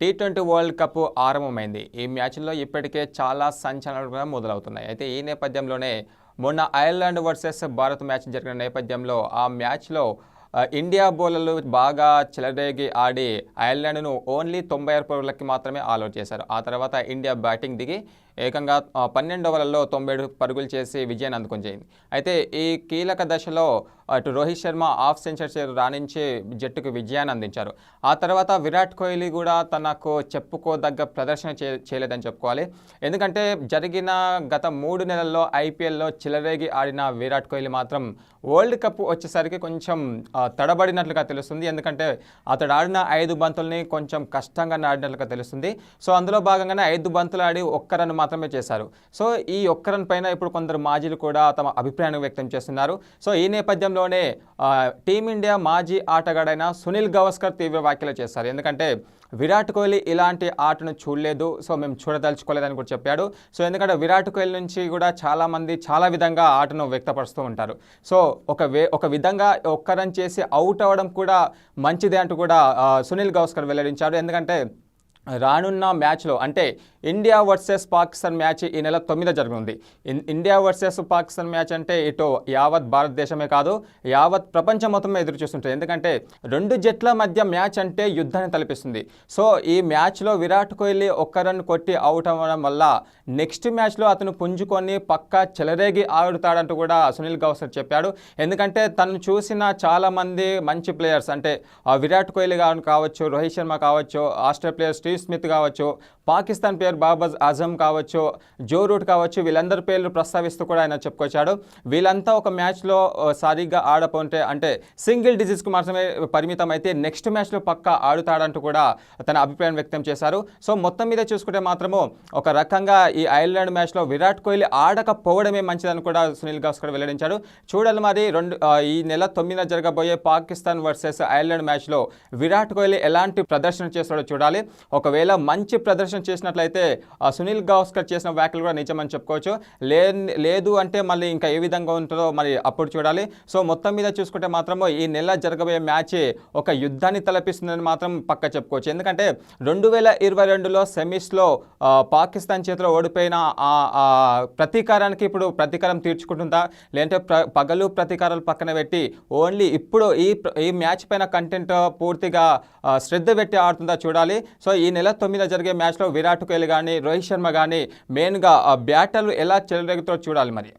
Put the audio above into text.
T twenty world cup ఆరంభమైంది. ఈ మ్యాచ్లో ఇప్పటికే చాలా సంచలనాలు కూడా మొదలవుతున్నాయి. అయితే ఈ నేపథ్యంలోనే మొన్న ఐర్లాండ్ వర్సెస్ భారత్ మ్యాచ్ జరిగిన నేపథ్యంలో ఆ మ్యాచ్లో ఇండియా బౌలర్లు బాగా చెలరేగి ఆడి ఐర్లాండ్ను ఓన్లీ తొంభై ఆరు పరుగులకి మాత్రమే ఆల్అౌట్ చేశారు. ఆ తర్వాత ఇండియా బ్యాటింగ్ దిగి ఏకంగా పన్నెండు ఓవర్లలో తొంభై ఏడు పరుగులు చేసి విజయాన్ని అందుకుంది అయితే ఈ కీలక దశలో అటు రోహిత్ శర్మ ఆఫ్ సెంచరీ రాణించి జట్టుకు విజయాన్ని అందించారు. ఆ తర్వాత విరాట్ కోహ్లీ కూడా తనకు చెప్పుకోదగ్గ ప్రదర్శన చే చేయలేదని చెప్పుకోవాలి. ఎందుకంటే జరిగిన గత మూడు నెలల్లో ఐపీఎల్లో చిలరేగి ఆడిన విరాట్ కోహ్లీ మాత్రం వరల్డ్ కప్ వచ్చేసరికి కొంచెం తడబడినట్లుగా తెలుస్తుంది. ఎందుకంటే అతడు ఆడిన ఐదు బంతుల్ని కొంచెం కష్టంగా ఆడినట్లుగా తెలుస్తుంది. సో అందులో భాగంగానే ఐదు బంతులు ఆడి ఒక్క రన్ మాత్రమే చేశారు. సో ఈ ఒక్క రన్ పైన ఇప్పుడు కొందరు మాజీలు కూడా తమ అభిప్రాయాన్ని వ్యక్తం చేస్తున్నారు. సో ఈ నేపథ్యంలోనే టీమిండియా మాజీ ఆటగాడైన సునీల్ గవస్కర్ తీవ్ర వ్యాఖ్యలు చేశారు. ఎందుకంటే విరాట్ కోహ్లీ ఇలాంటి ఆటను చూడలేదు. సో మేము చూడదలుచుకోలేదని కూడా చెప్పాడు. సో ఎందుకంటే విరాట్ కోహ్లీ నుంచి కూడా చాలామంది చాలా విధంగా ఆటను వ్యక్తపరుస్తూ ఉంటారు. సో ఒక వే ఒక విధంగా ఒక్క రన్ చేసి అవుట్ అవ్వడం కూడా మంచిదే అంటూ కూడా సునీల్ గవస్కర్ వెల్లడించాడు ఎందుకంటే రానున్న మ్యాచ్లో అంటే ఇండియా వర్సెస్ పాకిస్తాన్ మ్యాచ్ ఈ నెల తొమ్మిది జరగనుంది. ఇండియా వర్సెస్ పాకిస్తాన్ మ్యాచ్ అంటే ఇటు యావత్ భారతదేశమే కాదు యావత్ ప్రపంచం మొత్తం ఎదురు చూస్తుంటుంది ఎందుకంటే రెండు జట్ల మధ్య మ్యాచ్ అంటే యుద్ధాన్ని తలపిస్తుంది. సో ఈ మ్యాచ్లో విరాట్ కోహ్లీ ఒక్క రన్ కొట్టి అవుట్ అవ్వడం వల్ల నెక్స్ట్ మ్యాచ్లో అతను పుంజుకొని పక్కా చెలరేగి ఆడుతాడంటూ కూడా సునీల్ గౌసర్ చెప్పాడు. ఎందుకంటే తను చూసిన చాలామంది మంచి ప్లేయర్స్ అంటే ఆ విరాట్ కోహ్లీ కావచ్చు రోహిత్ శర్మ కావచ్చు ఆస్ట్రేలియా ప్లేయర్స్ స్మిత్ కావచ్చు పాకిస్తాన్ ప్లేయర్ బాబజ్ ఆజమ్ కావచ్చు జో రూట్ కావచ్చు వీళ్ళందరి పేర్లు ప్రస్తావిస్తూ కూడా ఆయన చెప్పుకొచ్చాడు. వీళ్ళంతా ఒక మ్యాచ్లో సరిగ్గా ఆడపోతే అంటే సింగిల్ డిజిట్స్కి మాత్రమే పరిమితం అయితే నెక్స్ట్ మ్యాచ్లో పక్కా ఆడుతాడంటూ కూడా తన అభిప్రాయం వ్యక్తం చేశారు. సో మొత్తం మీద చూసుకుంటే మాత్రము ఒక రకంగా ఈ ఐర్లాండ్ మ్యాచ్లో విరాట్ కోహ్లీ ఆడకపోవడమే మంచిదని కూడా సునీల్ గవాస్కర్ వెల్లడించాడు. చూడాలి మరి రెండు ఈ నెల తొమ్మిదిన జరగబోయే పాకిస్తాన్ వర్సెస్ ఐర్లాండ్ మ్యాచ్లో విరాట్ కోహ్లీ ఎలాంటి ప్రదర్శన చేస్తాడో చూడాలి. ఒక ఒకవేళ మంచి ప్రదర్శన చేసినట్లయితే ఆ, సునీల్ గవాస్కర్ చేసిన వ్యాఖ్యలు కూడా నిజమని చెప్పుకోవచ్చు. లే లేదు అంటే మళ్ళీ ఇంకా ఏ విధంగా ఉంటుందో మరి అప్పుడు చూడాలి. సో మొత్తం మీద చూసుకుంటే మాత్రము ఈ నెల జరగబోయే మ్యాచ్ ఒక యుద్ధాన్ని తలపిస్తుందని మాత్రం పక్క చెప్పుకోవచ్చు. ఎందుకంటే రెండు వేల ఇరవై రెండులో సెమీస్లో పాకిస్తాన్ చేతిలో ఓడిపోయిన ఆ ప్రతీకారానికి ఇప్పుడు ప్రతీకారం తీర్చుకుంటుందా? లేదంటే ప్ర పగలు ప్రతీకారాలు పక్కన పెట్టి ఓన్లీ ఇప్పుడు ఈ ఈ మ్యాచ్ పైన కంటెంట్ పూర్తిగా శ్రద్ధ పెట్టి ఆడుతుందా చూడాలి. సో ఈ నెల తొమ్మిది జరిగే మ్యాచ్లో విరాట్ కోహ్లీ కానీ రోహిత్ శర్మ కానీ మెయిన్గా బ్యాటర్లు ఎలా చెలరేగుతో చూడాలి మరి.